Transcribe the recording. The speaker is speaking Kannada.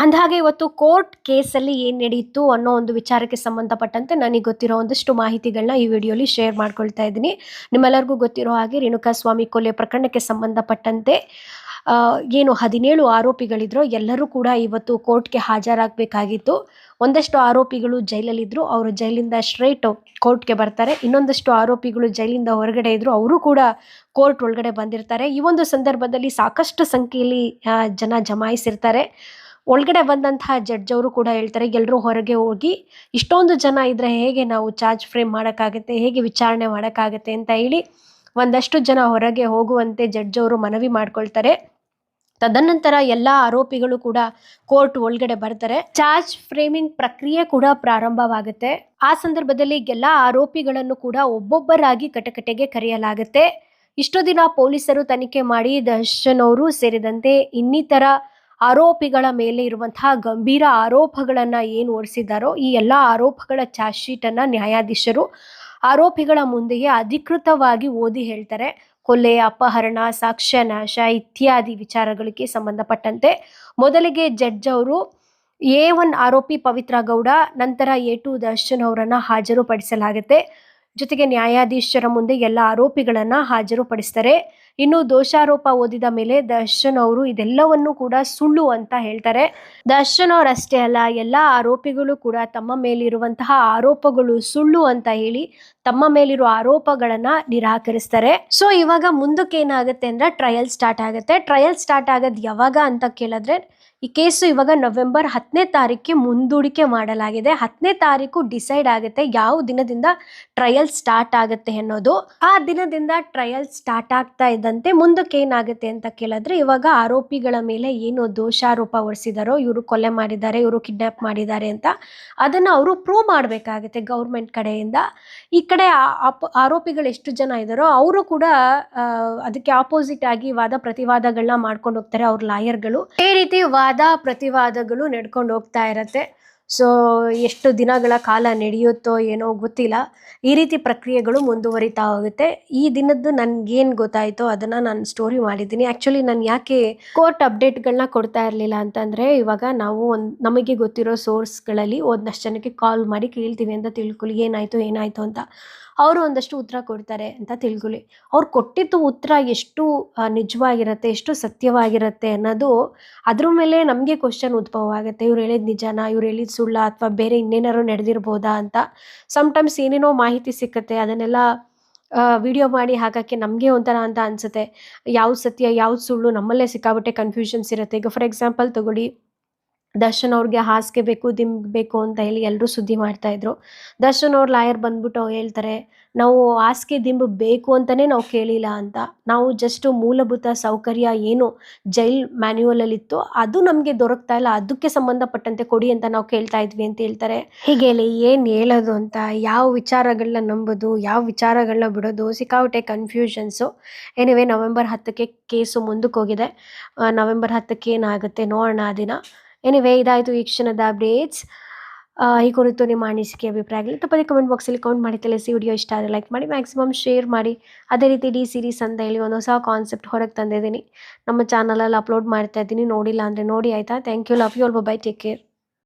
ಅಂದಹಾಗೆ ಇವತ್ತು ಕೋರ್ಟ್ ಕೇಸಲ್ಲಿ ಏನು ನಡೆಯಿತು ಅನ್ನೋ ಒಂದು ವಿಚಾರಕ್ಕೆ ಸಂಬಂಧಪಟ್ಟಂತೆ ನನಗೆ ಗೊತ್ತಿರೋ ಒಂದಷ್ಟು ಮಾಹಿತಿಗಳನ್ನ ಈ ವಿಡಿಯೋಲಿ ಶೇರ್ ಮಾಡ್ಕೊಳ್ತಾ ಇದ್ದೀನಿ. ನಿಮ್ಮೆಲ್ಲರಿಗೂ ಗೊತ್ತಿರೋ ಹಾಗೆ ರೇಣುಕಾ ಸ್ವಾಮಿ ಕೊಲೆ ಪ್ರಕರಣಕ್ಕೆ ಸಂಬಂಧಪಟ್ಟಂತೆ ಏನು ಹದಿನೇಳು ಆರೋಪಿಗಳಿದ್ರು ಎಲ್ಲರೂ ಕೂಡ ಇವತ್ತು ಕೋರ್ಟ್ಗೆ ಹಾಜರಾಗಬೇಕಾಗಿತ್ತು. ಒಂದಷ್ಟು ಆರೋಪಿಗಳು ಜೈಲಲ್ಲಿದ್ದರು ಅವರು ಜೈಲಿಂದ ಸ್ಟ್ರೈಟ್ ಕೋರ್ಟ್ಗೆ ಬರ್ತಾರೆ. ಇನ್ನೊಂದಷ್ಟು ಆರೋಪಿಗಳು ಜೈಲಿಂದ ಹೊರಗಡೆ ಇದ್ದರು ಅವರು ಕೂಡ ಕೋರ್ಟ್ ಒಳಗಡೆ ಬಂದಿರ್ತಾರೆ. ಈ ಒಂದು ಸಂದರ್ಭದಲ್ಲಿ ಸಾಕಷ್ಟು ಸಂಖ್ಯೆಯಲ್ಲಿ ಜನ ಜಮಾಯಿಸಿರ್ತಾರೆ. ಒಳಗಡೆ ಬಂದಂತಹ ಜಡ್ಜ್ ಅವರು ಕೂಡ ಹೇಳ್ತಾರೆ ಎಲ್ಲರೂ ಹೊರಗೆ ಹೋಗಿ ಇಷ್ಟೊಂದು ಜನ ಇದ್ರೆ ಹೇಗೆ ನಾವು ಚಾರ್ಜ್ ಫ್ರೇಮ್ ಮಾಡೋಕ್ಕಾಗತ್ತೆ, ಹೇಗೆ ವಿಚಾರಣೆ ಮಾಡೋಕ್ಕಾಗತ್ತೆ ಅಂತ ಹೇಳಿ ಒಂದಷ್ಟು ಜನ ಹೊರಗೆ ಹೋಗುವಂತೆ ಜಡ್ಜ್ ಅವರು ಮನವಿ ಮಾಡ್ಕೊಳ್ತಾರೆ. ತದನಂತರ ಎಲ್ಲ ಆರೋಪಿಗಳು ಕೂಡ ಕೋರ್ಟ್ ಒಳಗಡೆ ಬರ್ತಾರೆ. ಚಾರ್ಜ್ ಫ್ರೇಮಿಂಗ್ ಪ್ರಕ್ರಿಯೆ ಕೂಡ ಪ್ರಾರಂಭವಾಗುತ್ತೆ. ಆ ಸಂದರ್ಭದಲ್ಲಿ ಎಲ್ಲ ಆರೋಪಿಗಳನ್ನು ಕೂಡ ಒಬ್ಬೊಬ್ಬರಾಗಿ ಕಟಕಟೆಗೆ ಕರೆಯಲಾಗುತ್ತೆ. ಇಷ್ಟು ದಿನ ಪೊಲೀಸರು ತನಿಖೆ ಮಾಡಿ ದರ್ಶನ್ ಅವರು ಸೇರಿದಂತೆ ಇನ್ನಿತರ ಆರೋಪಿಗಳ ಮೇಲೆ ಇರುವಂತಹ ಗಂಭೀರ ಆರೋಪಗಳನ್ನು ಏನು ಹೊರಿಸಿದ್ದಾರೋ ಈ ಎಲ್ಲ ಆರೋಪಗಳ ಚಾರ್ಜ್ ಶೀಟ್ ಅನ್ನ ನ್ಯಾಯಾಧೀಶರು ಆರೋಪಿಗಳ ಮುಂದೆಯೇ ಅಧಿಕೃತವಾಗಿ ಓದಿ ಹೇಳ್ತಾರೆ. ಕೊಲೆ, ಅಪಹರಣ ಸಾಕ್ಷ್ಯ ನಾಶ ಇತ್ಯಾದಿ ವಿಚಾರಗಳಿಗೆ ಸಂಬಂಧಪಟ್ಟಂತೆ ಮೊದಲಿಗೆ ಜಡ್ಜ್ ಅವರು ಎ ಒನ್ ಆರೋಪಿ ಪವಿತ್ರ ಗೌಡ, ನಂತರ ಎ ಟು ದರ್ಶನ್ ಅವರನ್ನು ಹಾಜರುಪಡಿಸಲಾಗುತ್ತೆ. ಜೊತೆಗೆ ನ್ಯಾಯಾಧೀಶರ ಮುಂದೆ ಎಲ್ಲ ಆರೋಪಿಗಳನ್ನು ಹಾಜರುಪಡಿಸ್ತಾರೆ. ಇನ್ನು ದೋಷಾರೋಪ ಓದಿದ ಮೇಲೆ ದರ್ಶನ್ ಅವರು ಇದೆಲ್ಲವನ್ನು ಕೂಡ ಸುಳ್ಳು ಅಂತ ಹೇಳ್ತಾರೆ. ದರ್ಶನ್ ಅವರಷ್ಟೇ ಅಲ್ಲ, ಎಲ್ಲ ಆರೋಪಿಗಳು ಕೂಡ ತಮ್ಮ ಮೇಲಿರುವಂತಹ ಆರೋಪಗಳು ಸುಳ್ಳು ಅಂತ ಹೇಳಿ ತಮ್ಮ ಮೇಲಿರುವ ಆರೋಪಗಳನ್ನ ನಿರಾಕರಿಸ್ತಾರೆ. ಸೊ ಇವಾಗ ಮುಂದಕ್ಕೆ ಏನಾಗುತ್ತೆ ಅಂದ್ರೆ ಟ್ರಯಲ್ ಸ್ಟಾರ್ಟ್ ಆಗುತ್ತೆ. ಟ್ರಯಲ್ ಸ್ಟಾರ್ಟ್ ಆಗೋದು ಯಾವಾಗ ಅಂತ ಕೇಳಿದ್ರೆ, ಈ ಕೇಸು ಇವಾಗ ನವೆಂಬರ್ ಹತ್ತನೇ ತಾರೀಕಿಗೆ ಮುಂದೂಡಿಕೆ ಮಾಡಲಾಗಿದೆ. ಹತ್ತನೇ ತಾರೀಕು ಡಿಸೈಡ್ ಆಗುತ್ತೆ ಯಾವ ದಿನದಿಂದ ಟ್ರಯಲ್ ಸ್ಟಾರ್ಟ್ ಆಗುತ್ತೆ ಅನ್ನೋದು. ಆ ದಿನದಿಂದ ಟ್ರಯಲ್ ಸ್ಟಾರ್ಟ್ ಆಗ್ತಾ ಇದ್ದಂತೆ ಮುಂದಕ್ಕೆ ಏನಾಗುತ್ತೆ ಅಂತ ಕೇಳಿದ್ರೆ, ಇವಾಗ ಆರೋಪಿಗಳ ಮೇಲೆ ಏನು ದೋಷಾರೋಪ ಹೊರಿಸಿದಾರೋ ಇವರು ಕೊಲೆ ಮಾಡಿದ್ದಾರೆ, ಇವರು ಕಿಡ್ನಾಪ್ ಮಾಡಿದ್ದಾರೆ ಅಂತ, ಅದನ್ನ ಅವರು ಪ್ರೂವ್ ಮಾಡಬೇಕಾಗುತ್ತೆ ಗೌರ್ಮೆಂಟ್ ಕಡೆಯಿಂದ. ಈ ಕಡೆ ಆಪ್- ಆರೋಪಿಗಳು ಎಷ್ಟು ಜನ ಇದ್ದಾರೋ ಅವರು ಕೂಡ ಅದಕ್ಕೆ ಆಪೋಸಿಟ್ ಆಗಿ ವಾದ ಪ್ರತಿವಾದಗಳನ್ನ ಮಾಡ್ಕೊಂಡು ಹೋಗ್ತಾರೆ ಅವ್ರ ಲಾಯರ್ಗಳು. ಈ ರೀತಿ ವಾದ ಪ್ರತಿವಾದಗಳು ನಡ್ಕೊಂಡು ಹೋಗ್ತಾ ಇರತ್ತೆ. ಸೊ ಎಷ್ಟು ದಿನಗಳ ಕಾಲ ನಡೆಯುತ್ತೋ ಏನೋ ಗೊತ್ತಿಲ್ಲ. ಈ ರೀತಿ ಪ್ರಕ್ರಿಯೆಗಳು ಮುಂದುವರಿತಾ ಹೋಗುತ್ತೆ. ಈ ದಿನದ್ದು ನನಗೇನು ಗೊತ್ತಾಯ್ತೋ ಅದನ್ನ ನಾನು ಸ್ಟೋರಿ ಮಾಡಿದ್ದೀನಿ. ಆ್ಯಕ್ಚುಲಿ ನಾನು ಯಾಕೆ ಕೋರ್ಟ್ ಅಪ್ಡೇಟ್ಗಳನ್ನ ಕೊಡ್ತಾ ಇರಲಿಲ್ಲ ಅಂತಂದರೆ, ಇವಾಗ ನಾವು ಒಂದು, ನಮಗೆ ಗೊತ್ತಿರೋ ಸೋರ್ಸ್ಗಳಲ್ಲಿ ಒಂದಷ್ಟು ಜನಕ್ಕೆ ಕಾಲ್ ಮಾಡಿ ಕೇಳ್ತೀವಿ ಅಂತ ತಿಳ್ಕೊಳ್ಳಿ. ಏನಾಯಿತು ಏನಾಯಿತು ಅಂತ. ಅವರು ಒಂದಷ್ಟು ಉತ್ತರ ಕೊಡ್ತಾರೆ ಅಂತ ತಿಳ್ಕೊಳ್ಳಿ. ಅವ್ರು ಕೊಟ್ಟಿದ್ದು ಉತ್ತರ ಎಷ್ಟು ನಿಜವಾಗಿರುತ್ತೆ, ಎಷ್ಟು ಸತ್ಯವಾಗಿರುತ್ತೆ ಅನ್ನೋದು ಅದ್ರ ಮೇಲೆ ನಮಗೆ ಕ್ವಶನ್ ಉದ್ಭವ ಆಗುತ್ತೆ ಇವ್ರು ಹೇಳಿದ ನಿಜನಾ, ಇವ್ರು ಹೇಳಿದ ಸುಳ್ಳ ಅಥವಾ ಬೇರೆ ಇನ್ನೇನಾದ್ರು ನಡೆದಿರ್ಬೋದಾ ಅಂತ ಸಮ್ಟೈಮ್ಸ್ ಏನೇನೋ ಮಾಹಿತಿ ಸಿಕ್ಕತ್ತೆ, ಅದನ್ನೆಲ್ಲ ವಿಡಿಯೋ ಮಾಡಿ ಹಾಕೋಕ್ಕೆ ನಮಗೆ ಒಂಥರ ಅಂತ ಅನಿಸುತ್ತೆ. ಯಾವ್ದು ಸತ್ಯ, ಯಾವ್ದು ಸುಳ್ಳು ನಮ್ಮಲ್ಲೇ ಸಿಕ್ಕಾಬಿಟ್ಟೆ ಕನ್ಫ್ಯೂಷನ್ಸ್ ಇರುತ್ತೆ. ಈಗ ಫಾರ್ ಎಕ್ಸಾಂಪಲ್ ತಗೊಳ್ಳಿ ದರ್ಶನ್ ಅವ್ರಿಗೆ ಹಾಸಿಗೆ ಬೇಕು, ದಿಂಬ್ ಬೇಕು ಅಂತ ಹೇಳಿ ಎಲ್ಲರೂ ಸುದ್ದಿ ಮಾಡ್ತಾ ಇದ್ರು. ದರ್ಶನ್ ಅವ್ರ ಲಾಯರ್ ಬಂದ್ಬಿಟ್ಟು ಹೇಳ್ತಾರೆ, ನಾವು ಹಾಸಿಗೆ, ದಿಂಬು ಬೇಕು ಅಂತಲೇ ನಾವು ಕೇಳಿಲ್ಲ ಅಂತ. ನಾವು ಜಸ್ಟ್ ಮೂಲಭೂತ ಸೌಕರ್ಯ ಏನು ಜೈಲ್ ಮ್ಯಾನ್ಯುವಲಲ್ಲಿ ಇತ್ತು ಅದು ನಮಗೆ ದೊರಕ್ತಾ ಇಲ್ಲ. ಅದಕ್ಕೆ ಸಂಬಂಧಪಟ್ಟಂತೆ ಕೊಡಿ ಅಂತ ನಾವು ಕೇಳ್ತಾ ಇದ್ವಿ ಅಂತ ಹೇಳ್ತಾರೆ. ಹೀಗೆ ಹೇಳಿ ಏನು ಹೇಳೋದು ಅಂತ, ಯಾವ ವಿಚಾರಗಳನ್ನ ನಂಬೋದು, ಯಾವ ವಿಚಾರಗಳನ್ನ ಬಿಡೋದು, ಸಿಕ್ಕಾಪಟ್ಟೆ ಕನ್ಫ್ಯೂಷನ್ಸು ಏನಿವೆ ನವೆಂಬರ್ ಹತ್ತಕ್ಕೆ ಕೇಸು ಮುಂದಕ್ಕೆ ಹೋಗಿದೆ. ನವೆಂಬರ್ ಹತ್ತಕ್ಕೆ ಏನಾಗುತ್ತೆ ನೋಡೋಣ ಆ ದಿನ. ಎನಿವೆ ಇದಾಯಿತು ಈ ಕ್ಷಣದ ಅಪ್ಡೇಟ್ಸ್ ಈ ಕುರಿತು ನಿಮ್ಮ ಅನಿಸಿಕೆ, ಅಭಿಪ್ರಾಯಗಳು ತಪ್ಪದೇ ಕಮೆಂಟ್ ಬಾಕ್ಸಲ್ಲಿ ಕಮೆಂಟ್ ಮಾಡಿ ತಿಳಿಸಿ. ವಿಡಿಯೋ ಇಷ್ಟ ಆದರೆ ಲೈಕ್ ಮಾಡಿ ಮ್ಯಾಕ್ಸಿಮಮ್ ಶೇರ್ ಮಾಡಿ. ಅದೇ ರೀತಿ ಡಿ ಸೀರೀಸ್ ಅಂತ ಹೇಳಿ ಒಂದು ಹೊಸ ಕಾನ್ಸೆಪ್ಟ್ ಹೊರಗೆ ತಂದಿದ್ದೀನಿ. ನಮ್ಮ ಚಾನಲಲ್ಲಿ ಅಪ್ಲೋಡ್ ಮಾಡ್ತಾ ಇದ್ದೀನಿ. ನೋಡಿಲ್ಲ ಅಂದರೆ ನೋಡಿ ಆಯಿತಾ? Thank you love you all bye take care